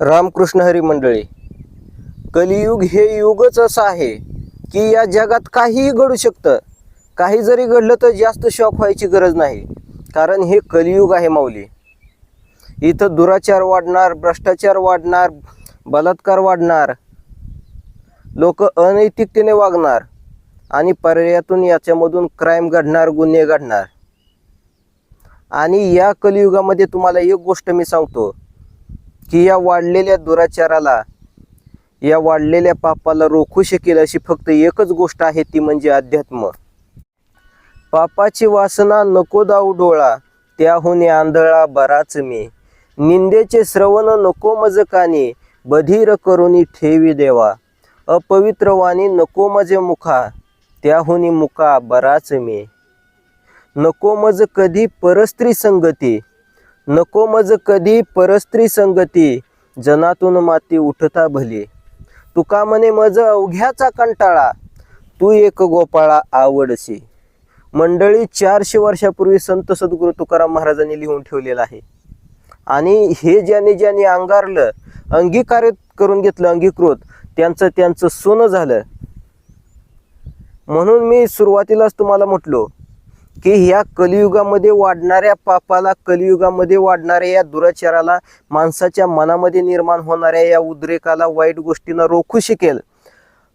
रामकृष्ण हरी मंडळी कलियुग हे युगच असं आहे की या जगात काहीही घडू शकतं. काही जरी घडलं तर जास्त शॉक व्हायची गरज नाही कारण हे कलियुग आहे माऊली. इथं दुराचार वाढणार भ्रष्टाचार वाढणार बलात्कार वाढणार लोक अनैतिकतेने वागणार आणि पर्यायातून याच्यामधून क्राईम घडणार गुन्हे घडणार. आणि या कलियुगामध्ये तुम्हाला एक गोष्ट मी सांगतो की या वाढलेल्या दुराचाराला या वाढलेल्या पापाला रोखू शकेल अशी फक्त एकच गोष्ट आहे ती म्हणजे अध्यात्म. पापाची वासना नको दाऊ डोळा त्याहून आंधळा बराच मी. निंदेचे श्रवण नको मज कानी बधीर करुणी ठेवी देवा. अपवित्र वाणी नको मजे मुखा त्याहुनी मुका बराच मी. नको मज कधी परस्त्री संगती नको मज कधी परस्त्री संगती जनातून माती उठता भली. तुका म्हणे मज अवघ्याचा कंटाळा तू एक गोपाळा आवडशी. मंडळी चारशे वर्षापूर्वी संत सद्गुरू तुकाराम महाराजांनी लिहून ठेवलेलं आहे. आणि हे ज्याने ज्याने अंगारलं अंगीकारित करून घेतलं अंगीकृत त्यांचं त्यांचं सोनं झालं. म्हणून मी सुरुवातीलाच तुम्हाला म्हटलो की ह्या कलियुगामध्ये वाढणाऱ्या पापाला कलियुगामध्ये वाढणाऱ्या या दुराचाराला माणसाच्या मनामध्ये निर्माण होणाऱ्या या उद्रेकाला वाईट गोष्टींना रोखू शकेल.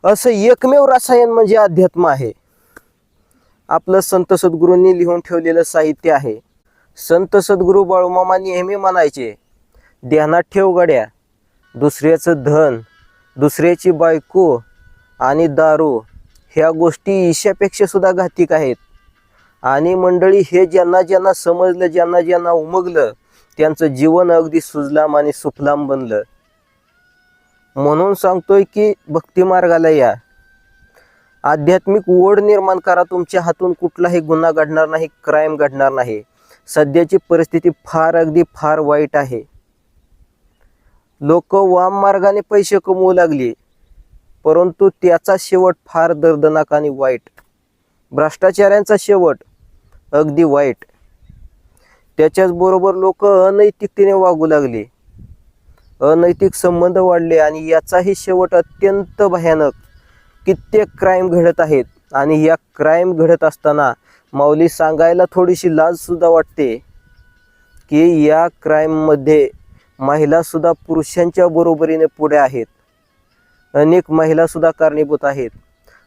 असं एकमेव रसायन म्हणजे अध्यात्म आहे. आपलं संत सद्गुरूंनी लिहून ठेवलेलं साहित्य आहे. संत सद्गुरू बाळूमामा नेहमी म्हणायचे ध्यानात ठेव गड्या दुसऱ्याचं धन दुसऱ्याची बायको आणि दारू ह्या गोष्टी ईशापेक्षा सुद्धा घातिक आहेत. आणि मंडळी हे ज्यांना ज्यांना समजलं ज्यांना ज्यांना उमगलं त्यांचं जीवन अगदी सुजलाम आणि सुफलाम बनलं. म्हणून सांगतोय की भक्तिमार्गाला या. आध्यात्मिक ओढ निर्माण करा. तुमच्या हातून कुठलाही गुन्हा घडणार नाही क्राईम घडणार नाही. सध्याची परिस्थिती फार अगदी फार वाईट आहे. लोक वाम मार्गाने पैसे कमवू लागली परंतु त्याचा शेवट फार दर्दनाक आणि वाईट. भ्रष्टाचाऱ्यांचा शेवट अगदी वाईट. त्याच्याचबरोबर लोक अनैतिकतेने वागू लागले. अनैतिक संबंध वाढले आणि याचाही शेवट अत्यंत भयानक कित्येक क्राईम घडत आहेत. आणि या क्राईम घडत असताना माऊली सांगायला थोडीशी लाजसुद्धा वाटते की या क्राईममध्ये महिलासुद्धा पुरुषांच्या बरोबरीने पुढे आहेत. अनेक महिलासुद्धा कारणीभूत आहेत.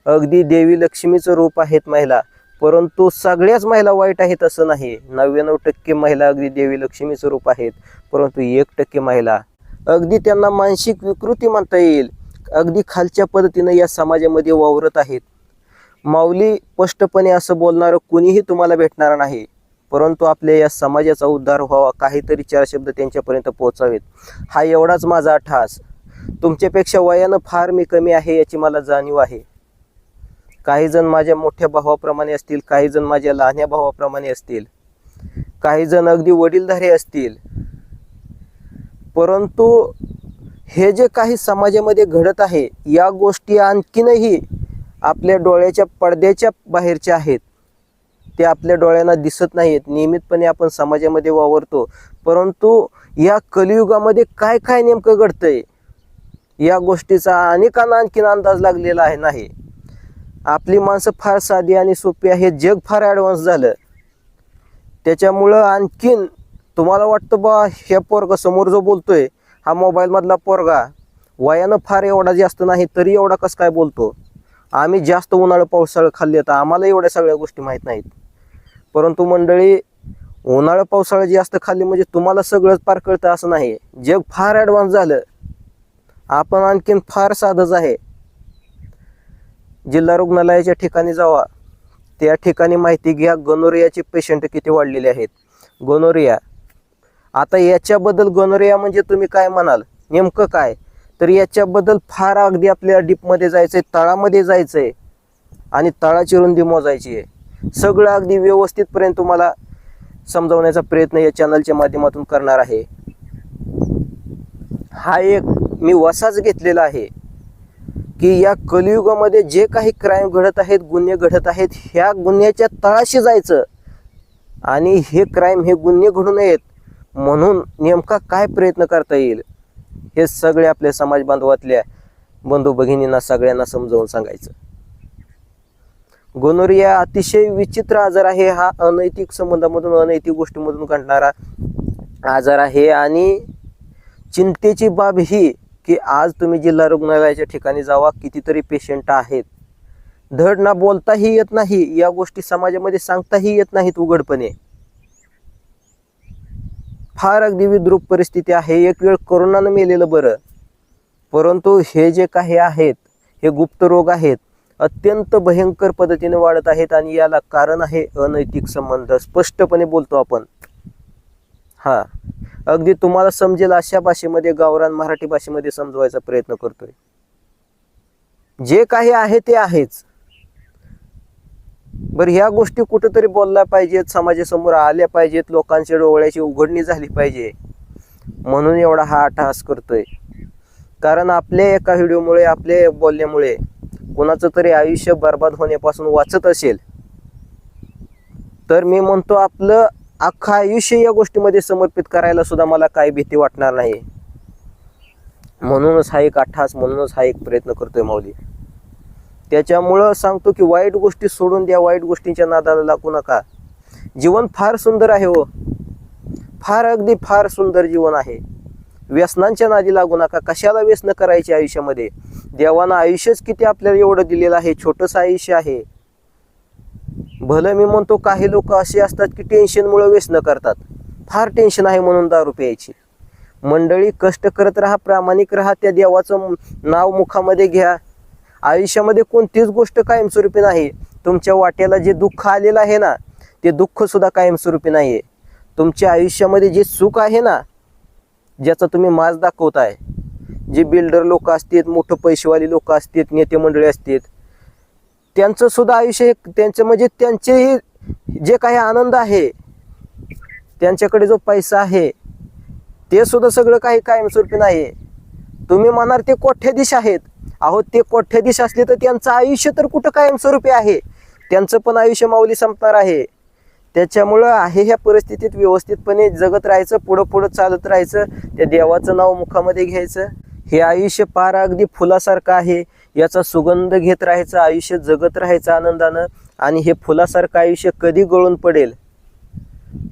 अगदी देवी लक्ष्मीचं रूप आहेत महिला. परंतु सगळ्याच महिला वाईट आहेत असं नाही. नव्याण्णव टक्के महिला अगदी देवी लक्ष्मीचं रूप आहेत. परंतु एक टक्के महिला अगदी त्यांना मानसिक विकृती म्हणता येईल. अगदी खालच्या पद्धतीनं या समाजामध्ये वावरत आहेत. माऊली स्पष्टपणे असं बोलणारं कुणीही तुम्हाला भेटणार नाही. परंतु आपल्या या समाजाचा उद्धार व्हावा काहीतरी चार शब्द त्यांच्यापर्यंत पोहोचावेत. हा एवढाच माझा ठास तुमच्यापेक्षा वयानं फार मी कमी आहे याची मला जाणीव आहे. काही जण माझ्या मोठ्या भावाप्रमाणे असतील काही जण माझ्या लहान्या भावाप्रमाणे असतील काही जण अगदी वडीलधारे असतील. परंतु हे जे काही समाजामध्ये घडत आहे या गोष्टी आणखीनही आपल्या डोळ्याच्या पडद्याच्या बाहेरच्या आहेत. ते आपल्या डोळ्यांना दिसत नाहीत. नियमितपणे आपण समाजामध्ये वावरतो. परंतु या कलियुगामध्ये काय काय नेमकं घडतंय या गोष्टीचा अनेकांना आणखीन अंदाज लागलेला आहे नाही. आपली माणसं फार साधी आणि सोपी आहे. जग फार ॲडव्हान्स झालं. त्याच्यामुळं आणखीन तुम्हाला वाटतं बा हे पोरगा समोर जो बोलतोय हा मोबाईलमधला पोरगा वयानं फार एवढा जास्त नाही तरी एवढा कसं काय बोलतो? आम्ही जास्त उन्हाळं पावसाळं खाल्ले तर आम्हाला एवढ्या सगळ्या गोष्टी माहीत नाहीत. परंतु मंडळी उन्हाळं पावसाळं जास्त खाल्ली म्हणजे तुम्हाला सगळंच पार कळतं असं नाही. जग फार ॲडव्हान्स झालं. आपण आणखीन फार साधंच आहे. जिल्हा रुग्णालयाच्या ठिकाणी जावा. त्या ठिकाणी माहिती घ्या गोनोरियाचे पेशंट किती वाढलेले आहेत. गोनोरिया. आता याच्याबद्दल गोनोरिया म्हणजे तुम्ही काय म्हणाल? नेमकं काय? तर याच्याबद्दल फार अगदी आपल्या डीपमध्ये जायचंय तळामध्ये जायचंय. आणि तळाची रुंदी मोजायची आहे. सगळं अगदी व्यवस्थितपर्यंत तुम्हाला समजावण्याचा प्रयत्न या चॅनलच्या माध्यमातून करणार आहे. हा एक मी वसाच घेतलेला आहे. की या कलियुगामध्ये जे काही क्राईम घडत आहेत गुन्हे घडत आहेत ह्या गुन्ह्याच्या तळाशी जायचं. आणि हे क्राईम हे गुन्हे घडू नयेत म्हणून नेमका काय प्रयत्न करता येईल हे सगळे आपल्या समाज बांधवातल्या बंधू भगिनींना सगळ्यांना समजावून सांगायचं. गोनोरिया अतिशय विचित्र आजार आहे. हा अनैतिक संबंधामधून अनैतिक गोष्टीमधून घडणारा आजार आहे. आणि चिंतेची बाब ही की आज तुम्ही जिल्हा रुग्णालयाच्या ठिकाणी जावा कितीतरी पेशंट आहेत. धड ना बोलताही येत नाही या गोष्टी समाजामध्ये सांगताही येत नाहीत उघडपणे. फार अगदी विद्रूप परिस्थिती आहे एक वेळ करोनानं मेलेलं बरं. परंतु हे जे काही आहेत हे गुप्त रोग आहेत अत्यंत भयंकर पद्धतीने वाढत आहेत आणि याला कारण आहे अनैतिक संबंध स्पष्टपणे बोलतो आपण. हा. अगदी तुम्हाला समजेल अशा भाषेमध्ये गावरान मराठी भाषेमध्ये समजवायचा प्रयत्न करतोय. जे काही आहे ते आहेच. बरं ह्या गोष्टी कुठेतरी बोलल्या पाहिजेत समाजासमोर आल्या पाहिजेत लोकांच्या डोळ्याची उघडणी झाली पाहिजे. म्हणून एवढा हा अट्टहास करतोय. कारण आपल्या एका व्हिडिओमुळे आपल्या बोलण्यामुळे कोणाचं तरी आयुष्य बर्बाद होण्यापासून वाचत असेल तर मी म्हणतो आपलं अख्खा आयुष्य या गोष्टीमध्ये समर्पित करायला सुद्धा मला काही भीती वाटणार नाही. म्हणूनच हा एक अठ्ठास म्हणूनच हा एक प्रयत्न करतोय माऊली. त्याच्यामुळं सांगतो की वाईट गोष्टी सोडून द्या वाईट गोष्टींच्या नादाला लागू नका. जीवन फार सुंदर आहे हो. फार अगदी फार सुंदर जीवन आहे. व्यसनांच्या नादी लागू नका. कशाला व्यसन करायचे आयुष्यामध्ये? देवानं आयुष्यच किती आपल्याला एवढं दिलेलं आहे? छोटंसं आयुष्य आहे. भलं मी म्हणतो काही लोक असे असतात की टेन्शनमुळे व्यसन करतात. फार टेन्शन आहे म्हणून दारू प्यायची. मंडळी कष्ट करत राहा प्रामाणिक राहा त्या देवाचं नाव मुखामध्ये घ्या. आयुष्यामध्ये कोणतीच गोष्ट कायमस्वरूपी नाही. तुमच्या वाट्याला जे दुःख आलेलं आहे ना ते दुःखसुद्धा कायमस्वरूपी नाही आहे तुमच्या आयुष्यामध्ये जे सुख आहे ना ज्याचा तुम्ही माज दाखवताय. जे बिल्डर लोक असतात मोठं पैसेवाली लोक असतात नेते मंडळी असतात त्यांचं सुद्धा आयुष्य हे त्यांचं म्हणजे त्यांचेही जे काही आनंद आहे त्यांच्याकडे जो पैसा आहे ते सुद्धा सगळं काही कायमस्वरूपी नाही. तुम्ही म्हणणार ते कोठ्याधीश आहेत? अहो ते कोठ्याधीश असले तर त्यांचं आयुष्य तर कुठं कायमस्वरूपी आहे? त्यांचं पण आयुष्य माऊली संपणार आहे. त्याच्यामुळं आहे ह्या परिस्थितीत व्यवस्थितपणे जगत राहायचं पुढं पुढं चालत राहायचं त्या देवाचं नाव मुखामध्ये घ्यायचं. हे आयुष्य पार अगदी फुलासारखं आहे. याचा सुगंध घेत राहायचं आयुष्य जगत राहायचं आनंदानं आणि हे फुलासारखं आयुष्य कधी गळून पडेल?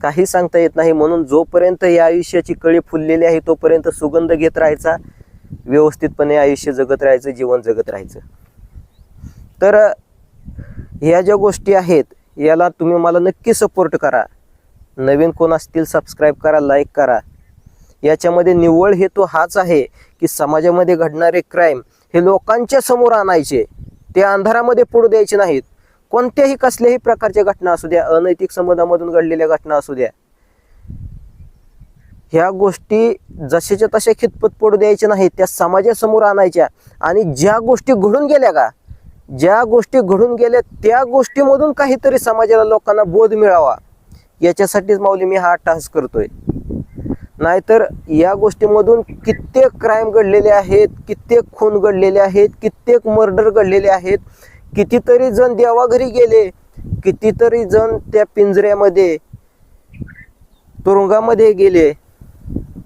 काही सांगता येत नाही. म्हणून जोपर्यंत या आयुष्याची कळी फुललेली आहे तोपर्यंत सुगंध घेत राहायचा व्यवस्थितपणे आयुष्य जगत राहायचं जीवन जगत राहायचं. तर ह्या ज्या गोष्टी आहेत याला तुम्ही मला नक्की सपोर्ट करा. नवीन कोण असतील सबस्क्राईब करा लाईक करा. याच्यामध्ये निव्वळ हेतू हाच आहे की समाजामध्ये घडणारे क्राईम हे लोकांच्या समोर आणायचे ते अंधारामध्ये पडू द्यायचे नाहीत. कोणत्याही कसल्याही प्रकारच्या घटना असू द्या अनैतिक संबंधामधून घडलेल्या घटना असू द्या. ह्या गोष्टी जशाच्या तशा खितपत पडू द्यायच्या नाहीत त्या समाजासमोर आणायच्या. आणि ज्या गोष्टी घडून गेल्या का ज्या गोष्टी घडून गेल्या त्या गोष्टीमधून काहीतरी समाजाला लोकांना बोध मिळावा. याच्यासाठीच माऊली मी हा टास्क करतोय. नाहीतर या गोष्टीमधून कित्येक क्राईम घडलेले आहेत कित्येक खून घडलेले आहेत कित्येक मर्डर घडलेले आहेत. कितीतरी जण देवाघरी गेले कितीतरी जण त्या पिंजऱ्यामध्ये तुरुंगामध्ये गेले.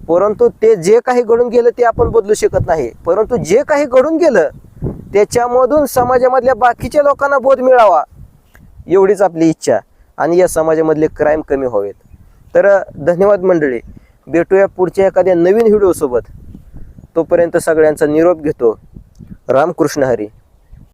परंतु ते जे काही घडून गेलं ते आपण बदलू शकत नाही. परंतु जे काही घडून गेलं त्याच्यामधून समाजामधल्या बाकीच्या लोकांना बोध मिळावा एवढीच आपली इच्छा. आणि या समाजामधले क्राईम कमी व्हावेत. तर धन्यवाद मंडळी. भेटूया पुढच्या एखाद्या नवीन व्हिडिओसोबत. तोपर्यंत सगळ्यांचा निरोप घेतो. रामकृष्ण हरी.